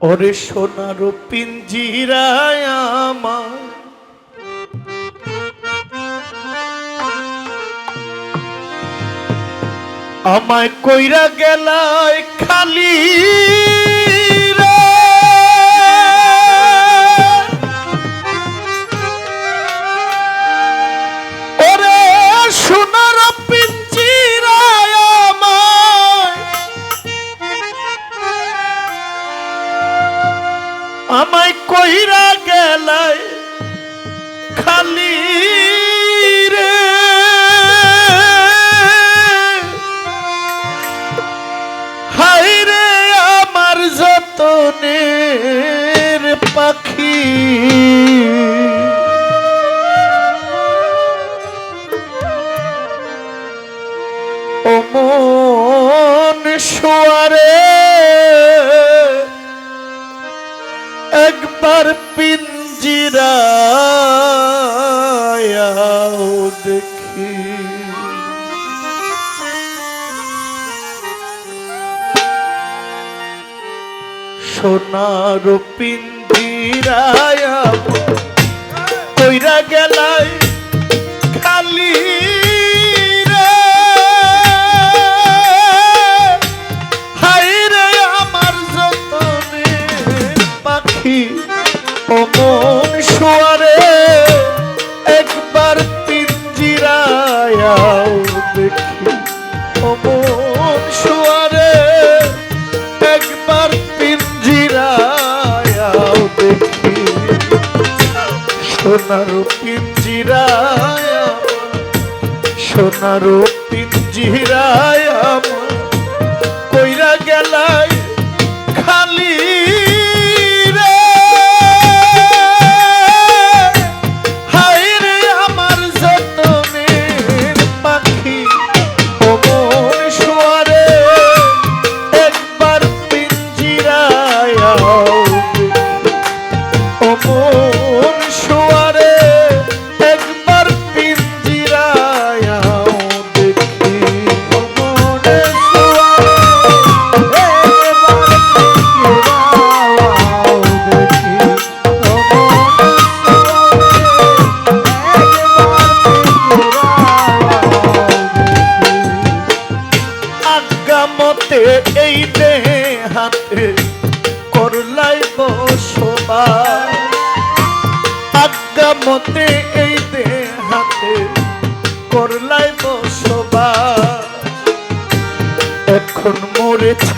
ওরে সোনার পিঞ্জিরায় আমার। আমায় কইরা গেলায় খালি। পিন্ধিরায় কইরা গেলায় খালি আমার যতনে পাখি অমন সোয়া সোনার পিঞ্জিরায় সোনার পিঞ্জিরায়।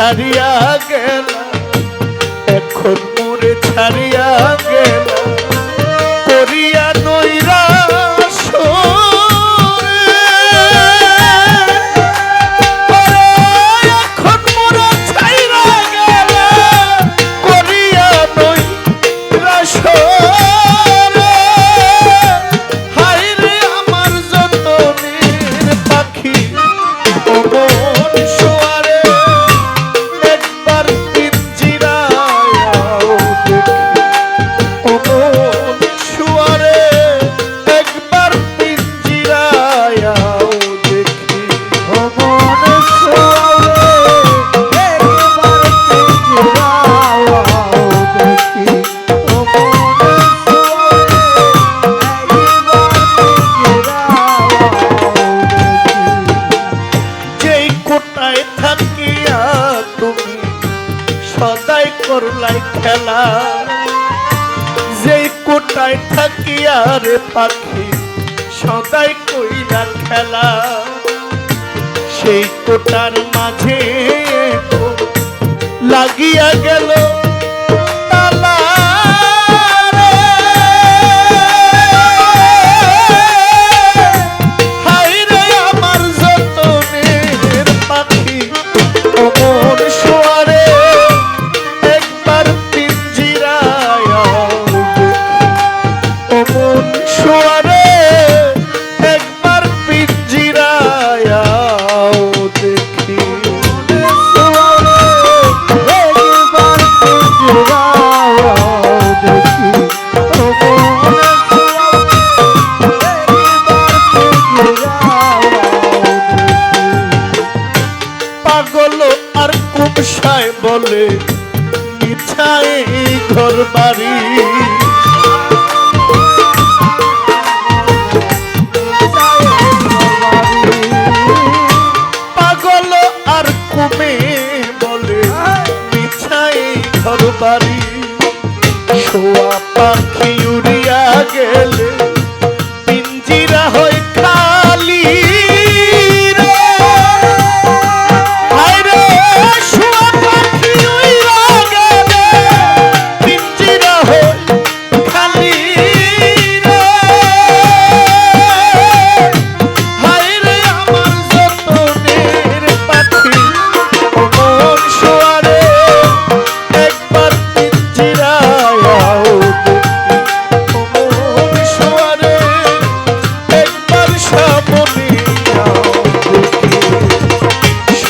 ছাড়িয়া গেল। এখন মোরে ছাড়িয়া গেল। করিয়া ধারে পাখি সদাই কইরা খেলা। সেই কোটার মাঝে লাগিয়া গেল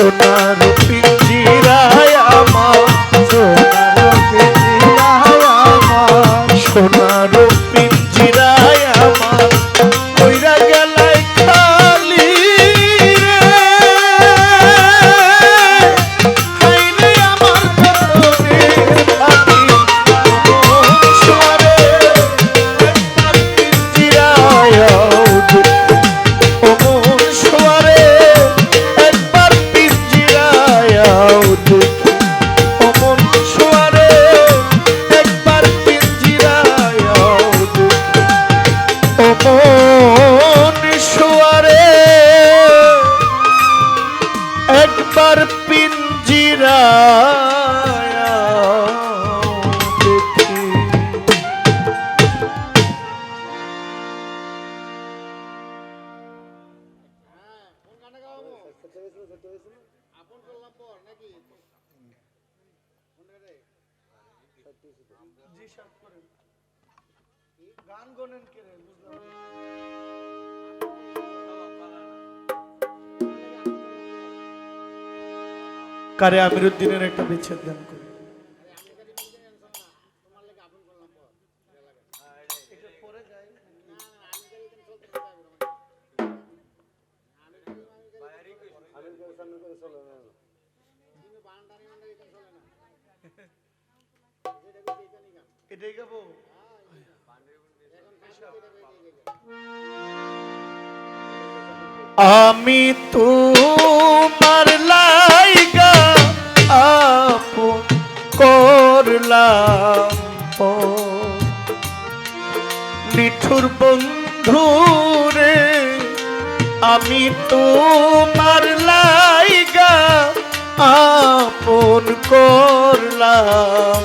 সোনার গান গোনেন কে কারে আমিরুদ্দিনের একটা বিচ্ছেদ দান করি। আমি তো লাইগা আপন করলাম নিঠুর বন্ধু রে আমি তোমার লাইগা আপন করলাম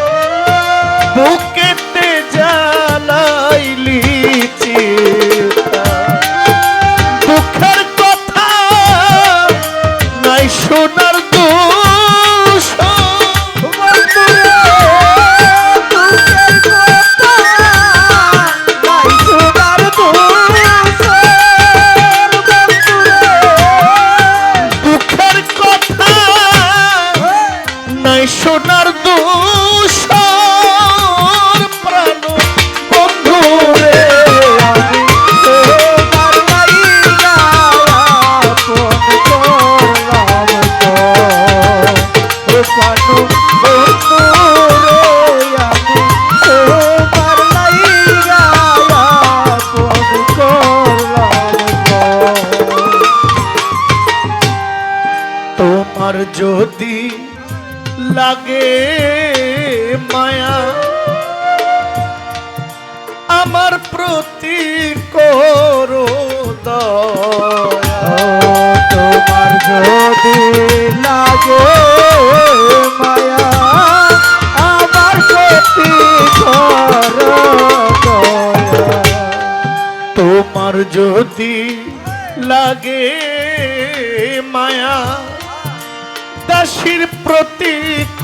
খুশির প্রতীক